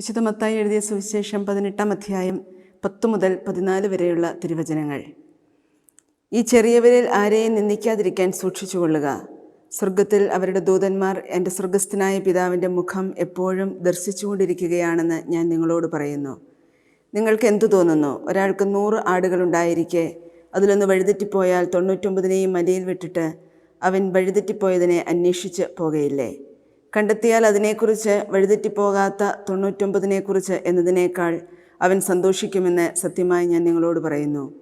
വിശുദ്ധ മത്തായി എഴുതിയ സുവിശേഷം പതിനെട്ടാം അധ്യായം പത്തു മുതൽ പതിനാല് വരെയുള്ള തിരുവചനങ്ങൾ. ഈ ചെറിയവരിൽ ആരെയും നിന്ദിക്കാതിരിക്കാൻ സൂക്ഷിച്ചുകൊള്ളുക. സ്വർഗത്തിൽ അവരുടെ ദൂതന്മാർ എന്റെ സ്വർഗസ്ഥനായ പിതാവിന്റെ മുഖം എപ്പോഴും ദർശിച്ചുകൊണ്ടിരിക്കുകയാണെന്ന് ഞാൻ നിങ്ങളോട് പറയുന്നു. നിങ്ങൾക്ക് എന്തു തോന്നുന്നു? ഒരാൾക്ക് നൂറ് ആടുകളുണ്ടായിരിക്കെ അതിലൊന്ന് വഴിതെറ്റിപ്പോയാൽ തൊണ്ണൂറ്റൊമ്പതിനെയും മലയിൽ വിട്ടിട്ട് അവൻ വഴിതെറ്റിപ്പോയതിനെ അന്വേഷിച്ച് പോകയില്ലേ? കണ്ടെത്തിയാൽ അതിനെക്കുറിച്ച് വഴിതെറ്റിപ്പോകാത്ത തൊണ്ണൂറ്റൊമ്പതിനെക്കുറിച്ച് എന്നതിനേക്കാൾ അവൻ സന്തോഷിക്കുമെന്ന് സത്യമായി ഞാൻ നിങ്ങളോട് പറയുന്നു.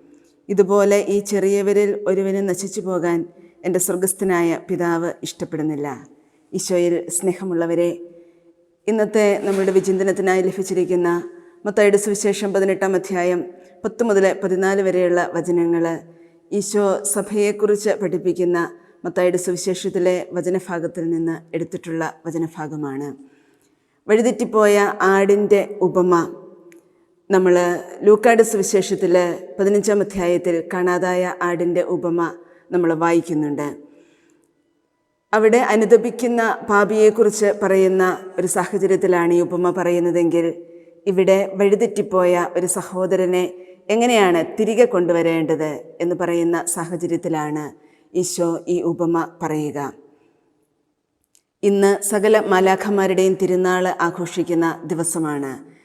ഇതുപോലെ ഈ ചെറിയവരിൽ ഒരുവന് നശിച്ചു പോകാൻ എന്റെ സ്വർഗസ്ഥനായ പിതാവ് ഇഷ്ടപ്പെടുന്നില്ല. ഈശോയിൽ സ്നേഹമുള്ളവരെ ഇന്നത്തെ നമ്മുടെ വിചിന്തനത്തിനായി ലഭിച്ചിരിക്കുന്ന മൊത്തയുടെ സുവിശേഷം പതിനെട്ടാം അധ്യായം പത്ത് മുതൽ പതിനാല് വരെയുള്ള വചനങ്ങൾ ഈശോ സഭയെക്കുറിച്ച് പഠിപ്പിക്കുന്ന മത്തായുടെ സുവിശേഷത്തിലെ വചനഭാഗത്തിൽ നിന്ന് എടുത്തിട്ടുള്ള വചനഭാഗമാണ്. വഴിതെറ്റിപ്പോയ ആടിന്റെ ഉപമ നമ്മൾ ലൂക്കാട് സുവിശേഷത്തിൽ പതിനഞ്ചാം അധ്യായത്തിൽ കാണാതായ ആടിന്റെ ഉപമ നമ്മൾ വായിക്കുന്നുണ്ട്. അവിടെ അനുദപിക്കുന്ന പാപിയെക്കുറിച്ച് പറയുന്ന ഒരു സാഹചര്യത്തിലാണ് ഈ ഉപമ പറയുന്നതെങ്കിൽ ഇവിടെ വഴിതെറ്റിപ്പോയ ഒരു സഹോദരനെ എങ്ങനെയാണ് തിരികെ കൊണ്ടുവരേണ്ടത് എന്ന് പറയുന്ന സാഹചര്യത്തിലാണ് ഈശോ ഈ ഉപമ പറയുക. ഇന്ന് സകല മാലാഖമാരുടെയും തിരുനാൾ ആഘോഷിക്കുന്ന ദിവസമാണ്.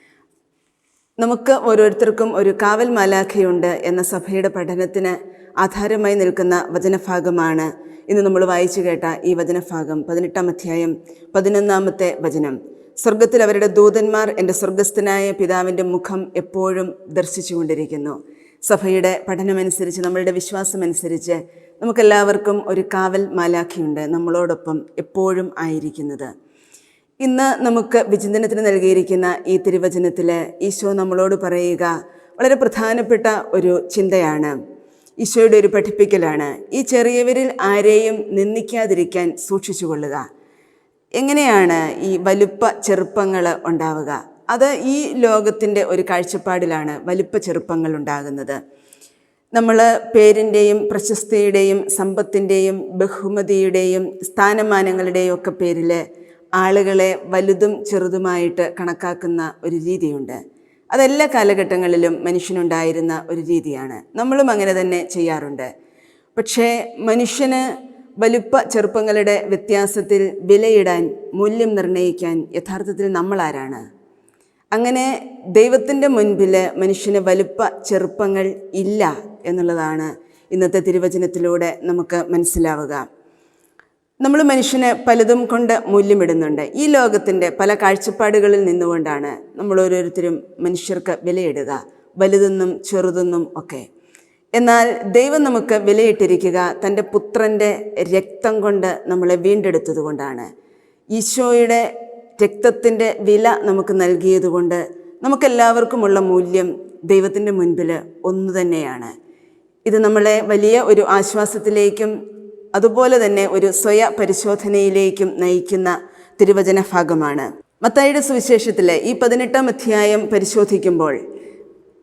നമുക്ക് ഓരോരുത്തർക്കും ഒരു കാവൽ മാലാഖയുണ്ട് എന്ന സഭയുടെ പഠനത്തിന് ആധാരമായി നിൽക്കുന്ന വചനഭാഗമാണ്. ഇന്ന് നമ്മൾ വായിച്ചു കേട്ട ഈ വചനഭാഗം പതിനെട്ടാം അധ്യായം പതിനൊന്നാമത്തെ വചനം. സ്വർഗത്തിൽ അവരുടെ ദൂതന്മാർ എന്റെ സ്വർഗസ്ഥനായ പിതാവിന്റെ മുഖം എപ്പോഴും ദർശിച്ചുകൊണ്ടിരിക്കുന്നു. സഭയുടെ പഠനമനുസരിച്ച് നമ്മളുടെ വിശ്വാസമനുസരിച്ച് നമുക്കെല്ലാവർക്കും ഒരു കാവൽ മാലാഖിയുണ്ട് നമ്മളോടൊപ്പം എപ്പോഴും ആയിരിക്കുന്നത്. ഇന്ന് നമുക്ക് വിചിന്തനത്തിന് നൽകിയിരിക്കുന്ന ഈ തിരുവചനത്തിൽ ഈശോ നമ്മളോട് പറയുക വളരെ പ്രധാനപ്പെട്ട ഒരു ചിന്തയാണ്. ഈശോയുടെ ഒരു പഠിപ്പിക്കലാണ് ഈ ചെറിയവരിൽ ആരെയും നിന്ദിക്കാതിരിക്കാൻ സൂക്ഷിച്ചു കൊള്ളുക എങ്ങനെയാണ് ഈ വലുപ്പ ചെറുപ്പങ്ങൾ ഉണ്ടാവുക? അത് ഈ ലോകത്തിന്റെ ഒരു കാഴ്ചപ്പാടിലാണ് വലുപ്പ ചെറുപ്പങ്ങൾ ഉണ്ടാകുന്നത്. നമ്മൾ പേരിന്റെയും പ്രശസ്തിയുടെയും സമ്പത്തിന്റെയും ബഹുമതിയുടെയും സ്ഥാനമാനങ്ങളുടെയും ഒക്കെ പേരിൽ ആളുകളെ വലുതും ചെറുതുമായിട്ട് കണക്കാക്കുന്ന ഒരു രീതിയുണ്ട്. അതെല്ലാ കാലഘട്ടങ്ങളിലും മനുഷ്യനുണ്ടായിരുന്ന ഒരു രീതിയാണ്. നമ്മളും അങ്ങനെ തന്നെ ചെയ്യാറുണ്ട്. പക്ഷേ മനുഷ്യന് വലുപ്പ ചെറുപ്പങ്ങളുടെ വ്യത്യാസത്തിൽ വിലയിടാൻ മൂല്യം നിർണയിക്കാൻ യഥാർത്ഥത്തിൽ നമ്മളാരാണ്? അങ്ങനെ ദൈവത്തിന്റെ മുൻപിൽ മനുഷ്യന് വലുപ്പ ചെറുപ്പങ്ങൾ ഇല്ല. എന്നുള്ളതാണ് ഇന്നത്തെ തിരുവചനത്തിലൂടെ നമുക്ക് മനസ്സിലാവുക. നമ്മൾ മനുഷ്യന് പലതും കൊണ്ട് മൂല്യമിടുന്നുണ്ട്. ഈ ലോകത്തിന്റെ പല കാഴ്ചപ്പാടുകളിൽ നിന്നുകൊണ്ടാണ് നമ്മൾ ഓരോരുത്തരും മനുഷ്യർക്ക് വിലയിടുക വലുതെന്നും ചെറുതെന്നും ഒക്കെ. എന്നാൽ ദൈവം നമുക്ക് വിലയിട്ടിരിക്കുക തന്റെ പുത്രന്റെ രക്തം കൊണ്ട് നമ്മളെ വീണ്ടെടുത്തത് കൊണ്ടാണ്. ഈശോയുടെ രക്തത്തിന്റെ വില നമുക്ക് നൽകിയതുകൊണ്ട് നമുക്കെല്ലാവർക്കുമുള്ള മൂല്യം ദൈവത്തിന്റെ മുൻപിൽ ഒന്നു തന്നെയാണ്. ഇത് നമ്മളെ വലിയ ഒരു ആശ്വാസത്തിലേക്കും അതുപോലെ തന്നെ ഒരു സ്വയ പരിശോധനയിലേക്കും നയിക്കുന്ന തിരുവചന ഭാഗമാണ്. മത്തായിയുടെ സുവിശേഷത്തിലെ ഈ പതിനെട്ടാം അധ്യായം പരിശോധിക്കുമ്പോൾ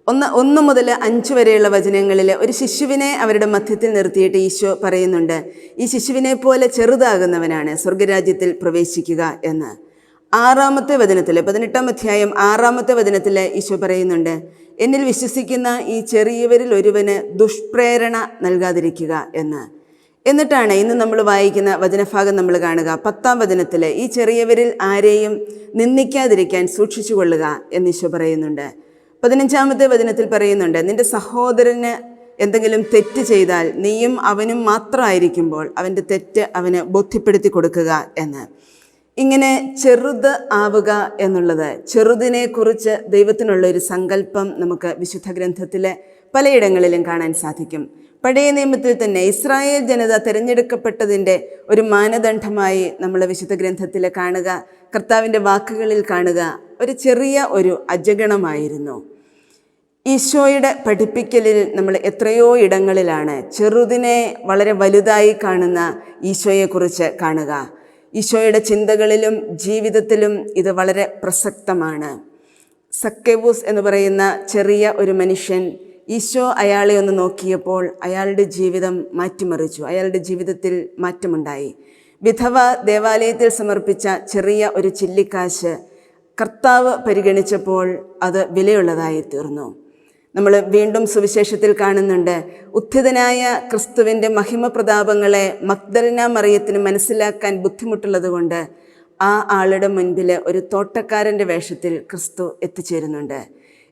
ഒന്ന് ഒന്ന് മുതൽ അഞ്ച് വരെയുള്ള വചനങ്ങളിൽ ഒരു ശിശുവിനെ അവരുടെ മധ്യത്തിൽ നിർത്തിയിട്ട് ഈശോ പറയുന്നുണ്ട് ഈ ശിശുവിനെ പോലെ ചെറുതാകുന്നവനാണ് സ്വർഗരാജ്യത്തിൽ പ്രവേശിക്കുക എന്ന്. ആറാമത്തെ വചനത്തിൽ പതിനെട്ടാം അധ്യായം ആറാമത്തെ വചനത്തിൽ ഈശോ പറയുന്നുണ്ട് എന്നിൽ വിശ്വസിക്കുന്ന ഈ ചെറിയവരിൽ ഒരുവന് ദുഷ്പ്രേരണ നൽകാതിരിക്കുക എന്ന്. എന്നിട്ടാണ് ഇന്ന് നമ്മൾ വായിക്കുന്ന വചനഭാഗം നമ്മൾ കാണുക. പത്താം വചനത്തിൽ ഈ ചെറിയവരിൽ ആരെയും നിന്ദിക്കാതിരിക്കാൻ സൂക്ഷിച്ചു കൊള്ളുക എന്ന് ഈശോ പറയുന്നുണ്ട്. പതിനഞ്ചാമത്തെ വചനത്തിൽ പറയുന്നുണ്ട് നിന്റെ സഹോദരന് എന്തെങ്കിലും തെറ്റ് ചെയ്താൽ നീയും അവനും മാത്രമായിരിക്കുമ്പോൾ അവന്റെ തെറ്റ് അവന് ബോധ്യപ്പെടുത്തി കൊടുക്കുക എന്ന്. ഇങ്ങനെ ചെറുത് ആവുക എന്നുള്ളത് ചെറുതിനെക്കുറിച്ച് ദൈവത്തിനുള്ള ഒരു സങ്കല്പം നമുക്ക് വിശുദ്ധ ഗ്രന്ഥത്തിലെ പലയിടങ്ങളിലും കാണാൻ സാധിക്കും. പഴയ നിയമത്തിൽ തന്നെ ഇസ്രായേൽ ജനത തിരഞ്ഞെടുക്കപ്പെട്ടതിന്റെ ഒരു മാനദണ്ഡമായി നമ്മൾ വിശുദ്ധ ഗ്രന്ഥത്തിൽ കാണുക കർത്താവിന്റെ വാക്കുകളിൽ കാണുക ഒരു ചെറിയ ഒരു അജഗണമായിരുന്നു. ഈശോയുടെ പഠിപ്പിക്കലിൽ നമ്മൾ എത്രയോ ഇടങ്ങളിലാണ് ചെറുതിനെ വളരെ വലുതായി കാണുന്ന ഈശോയെക്കുറിച്ച് കാണുക. ഈശോയുടെ ചിന്തകളിലും ജീവിതത്തിലും ഇത് വളരെ പ്രസക്തമാണ്. സക്കേവൂസ് എന്ന് പറയുന്ന ചെറിയ ഒരു മനുഷ്യൻ ഈശോ അയാളെ ഒന്ന് നോക്കിയപ്പോൾ അയാളുടെ ജീവിതം മാറ്റിമറിച്ചു അയാളുടെ ജീവിതത്തിൽ മാറ്റമുണ്ടായി. വിധവ ദേവാലയത്തിൽ സമർപ്പിച്ച ചെറിയ ഒരു ചില്ലിക്കാശ് കർത്താവ് പരിഗണിച്ചപ്പോൾ അത് വിലയുള്ളതായി തീർന്നു നമ്മൾ വീണ്ടും സുവിശേഷത്തിൽ കാണുന്നുണ്ട്. ഉത്ഥിതനായ ക്രിസ്തുവിന്റെ മഹിമ പ്രതാപങ്ങളെ മഗ്ദലന മറിയത്തിന് മനസ്സിലാക്കാൻ ബുദ്ധിമുട്ടുള്ളതുകൊണ്ട് ആ ആളുടെ മുൻപിൽ ഒരു തോട്ടക്കാരന്റെ വേഷത്തിൽ ക്രിസ്തു എത്തിച്ചേരുന്നുണ്ട്.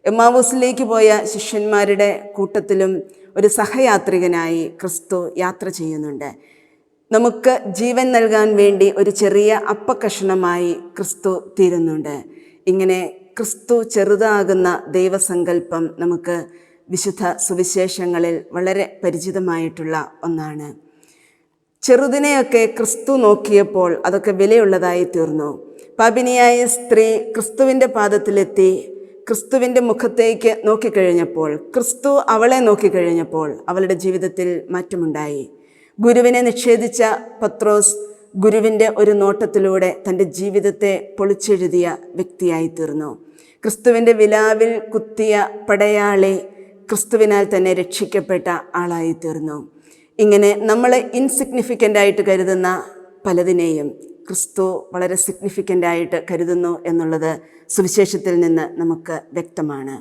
എമാവൂസിലേക്ക് പോയ ശിഷ്യന്മാരുടെ കൂട്ടത്തിലും ഒരു സഹയാത്രികനായി ക്രിസ്തു യാത്ര ചെയ്യുന്നുണ്ട്. നമുക്ക് ജീവൻ നൽകാൻ വേണ്ടി ഒരു ചെറിയ അപ്പക്കഷണമായി ക്രിസ്തു തീരുന്നുണ്ട്. ഇങ്ങനെ ക്രിസ്തു ചെറുതാകുന്ന ദൈവസങ്കല്പം നമുക്ക് വിശുദ്ധ സുവിശേഷങ്ങളിൽ വളരെ പരിചിതമായിട്ടുള്ള ഒന്നാണ്. ചെറുതിനെയൊക്കെ ക്രിസ്തു നോക്കിയപ്പോൾ അതൊക്കെ വിലയുള്ളതായി തീർന്നു. പാപിനിയായ സ്ത്രീ ക്രിസ്തുവിന്റെ പാദത്തിലെത്തി ക്രിസ്തുവിന്റെ മുഖത്തേക്ക് നോക്കിക്കഴിഞ്ഞപ്പോൾ ക്രിസ്തു അവളെ നോക്കിക്കഴിഞ്ഞപ്പോൾ അവളുടെ ജീവിതത്തിൽ മാറ്റമുണ്ടായി. ഗുരുവിനെ നിഷേധിച്ച പത്രോസ് ഗുരുവിന്റെ ഒരു നോട്ടത്തിലൂടെ തന്റെ ജീവിതത്തെ പൊളിച്ചെഴുതിയ വ്യക്തിയായി തീർന്നു ക്രിസ്തുവിന്റെ വിലാവിൽ കുത്തിയ പടയാളി ക്രിസ്തുവിനാൽ തന്നെ രക്ഷിക്കപ്പെട്ട ആളായി തീർന്നു ഇങ്ങനെ നമ്മൾ ഇൻസിഗ്നിഫിക്കന്റ് ആയിട്ട് കരുതുന്ന പലതിനെയും ക്രിസ്തു വളരെ സിഗ്നിഫിക്കന്റ് ആയിട്ട് കരുതുന്നു എന്നുള്ളത് സുവിശേഷത്തിൽ നിന്ന് നമുക്ക് വ്യക്തമാണ്.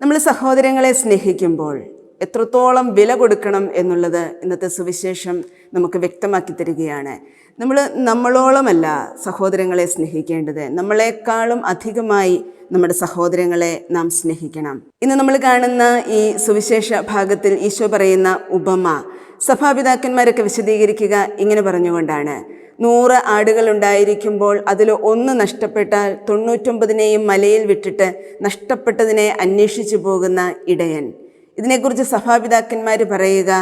നമ്മൾ സഹോദരങ്ങളെ സ്നേഹിക്കുമ്പോൾ എത്രത്തോളം വില കൊടുക്കണം എന്നുള്ളത് ഇന്നത്തെ സുവിശേഷം നമുക്ക് വ്യക്തമാക്കി തരികയാണ്. നമ്മൾ നമ്മളോളമല്ല സഹോദരങ്ങളെ സ്നേഹിക്കേണ്ടത്. നമ്മളെക്കാളും അധികമായി നമ്മുടെ സഹോദരങ്ങളെ നാം സ്നേഹിക്കണം. ഇന്ന് നമ്മൾ കാണുന്ന ഈ സുവിശേഷ ഭാഗത്തിൽ ഈശോ പറയുന്ന ഉപമ സഭാപിതാക്കന്മാരൊക്കെ വിശദീകരിക്കുക ഇങ്ങനെ പറഞ്ഞുകൊണ്ടാണ്. നൂറ് ആടുകൾ ഉണ്ടായിരിക്കുമ്പോൾ അതിൽ ഒന്ന് നഷ്ടപ്പെട്ടാൽ തൊണ്ണൂറ്റൊമ്പതിനെയും മലയിൽ വിട്ടിട്ട് നഷ്ടപ്പെട്ടതിനെ അന്വേഷിച്ചു പോകുന്ന ഇടയൻ. ഇതിനെക്കുറിച്ച് സഭാപിതാക്കന്മാർ പറയുക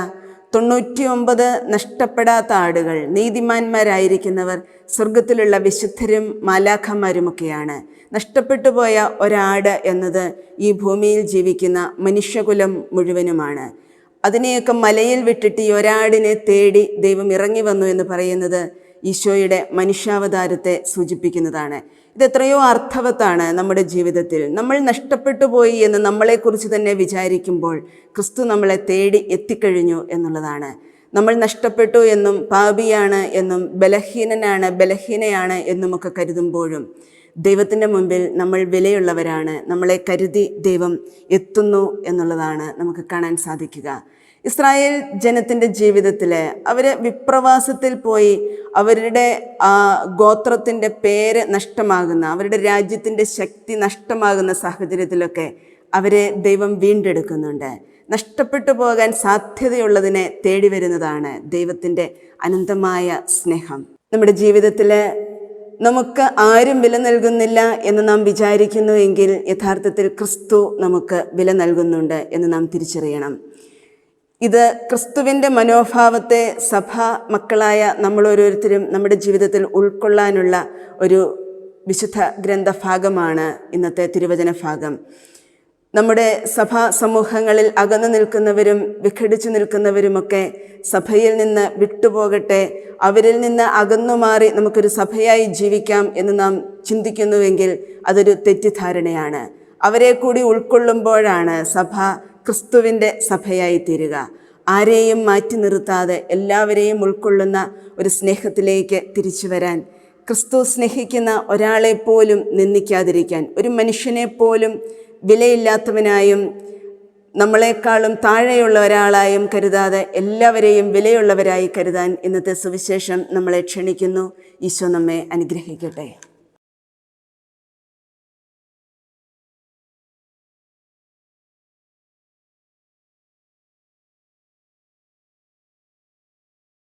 തൊണ്ണൂറ്റി ഒമ്പത് നഷ്ടപ്പെടാത്ത ആടുകൾ നീതിമാന്മാരായിരിക്കുന്നവർ സ്വർഗത്തിലുള്ള വിശുദ്ധരും മാലാഖമാരുമൊക്കെയാണ്. നഷ്ടപ്പെട്ടു പോയ ഒരാട് എന്നത് ഈ ഭൂമിയിൽ ജീവിക്കുന്ന മനുഷ്യകുലം മുഴുവനുമാണ്. അതിനെയൊക്കെ മലയിൽ വിട്ടിട്ട് ഈ ഒരാടിനെ തേടി ദൈവം ഇറങ്ങി വന്നു എന്ന് പറയുന്നത് ഈശോയുടെ മനുഷ്യാവതാരത്തെ സൂചിപ്പിക്കുന്നതാണ്. ഇത് എത്രയോ അർത്ഥവത്താണ് നമ്മുടെ ജീവിതത്തിൽ. നമ്മൾ നഷ്ടപ്പെട്ടു പോയി എന്ന് നമ്മളെക്കുറിച്ച് തന്നെ വിചാരിക്കുമ്പോൾ ക്രിസ്തു നമ്മളെ തേടി എത്തിക്കഴിഞ്ഞു എന്നുള്ളതാണ്. നമ്മൾ നഷ്ടപ്പെട്ടു എന്നും പാപിയാണ് എന്നും ബലഹീനനാണ് ബലഹീനയാണ് എന്നുമൊക്കെ കരുതുമ്പോഴും ദൈവത്തിന്റെ മുമ്പിൽ നമ്മൾ വിലയുള്ളവരാണ്. നമ്മളെ കരുതി ദൈവം എത്തുന്നു എന്നുള്ളതാണ് നമുക്ക് കാണാൻ സാധിക്കുക. ഇസ്രായേൽ ജനത്തിന്റെ ജീവിതത്തിൽ അവർ വിപ്രവാസത്തിൽ പോയി അവരുടെ ഗോത്രത്തിന്റെ പേര് നഷ്ടമാകുന്ന അവരുടെ രാജ്യത്തിന്റെ ശക്തി നഷ്ടമാകുന്ന സാഹചര്യത്തിലൊക്കെ അവരെ ദൈവം വീണ്ടെടുക്കുന്നുണ്ട്. നഷ്ടപ്പെട്ടു പോകാൻ സാധ്യതയുള്ളതിനെ തേടി വരുന്നതാണ് ദൈവത്തിന്റെ അനന്തമായ സ്നേഹം. നമ്മുടെ ജീവിതത്തിൽ നമുക്ക് ആരും വില നൽകുന്നില്ല എന്ന് നാം വിചാരിക്കുന്നു എങ്കിൽ യഥാർത്ഥത്തിൽ ക്രിസ്തു നമുക്ക് വില നൽകുന്നുണ്ട് എന്ന് നാം തിരിച്ചറിയണം. ഇത് ക്രിസ്തുവിന്റെ മനോഭാവത്തെ സഭ മക്കളായ നമ്മൾ ഓരോരുത്തരും നമ്മുടെ ജീവിതത്തിൽ ഉൾക്കൊള്ളാനുള്ള ഒരു വിശുദ്ധ ഗ്രന്ഥഭാഗമാണ് ഇന്നത്തെ തിരുവചന ഭാഗം നമ്മുടെ സഭാ സമൂഹങ്ങളിൽ അകന്നു നിൽക്കുന്നവരും വിഘടിച്ചു നിൽക്കുന്നവരുമൊക്കെ സഭയിൽ നിന്ന് വിട്ടുപോകട്ടെ അവരിൽ നിന്ന് അകന്നു മാറി നമുക്കൊരു സഭയായി ജീവിക്കാം എന്ന് നാം ചിന്തിക്കുന്നുവെങ്കിൽ അതൊരു തെറ്റിദ്ധാരണയാണ്. അവരെ കൂടി ഉൾക്കൊള്ളുമ്പോഴാണ് സഭ ക്രിസ്തുവിന്റെ സഭയായി തീരുക. ആരെയും മാറ്റി നിർത്താതെ എല്ലാവരെയും ഉൾക്കൊള്ളുന്ന ഒരു സ്നേഹത്തിലേക്ക് തിരിച്ചു വരാൻ ക്രിസ്തു സ്നേഹിക്കുന്ന ഒരാളെ പോലും നിന്ദിക്കാതിരിക്കാൻ ഒരു മനുഷ്യനെ പോലും വിലയില്ലാത്തവനായും നമ്മളെക്കാളും താഴെയുള്ള ഒരാളായും കരുതാതെ എല്ലാവരെയും വിലയുള്ളവരായി കരുതാൻ ഇന്നത്തെ സുവിശേഷം നമ്മളെ ക്ഷണിക്കുന്നു. ഈശോ നമ്മെ അനുഗ്രഹിക്കട്ടെ.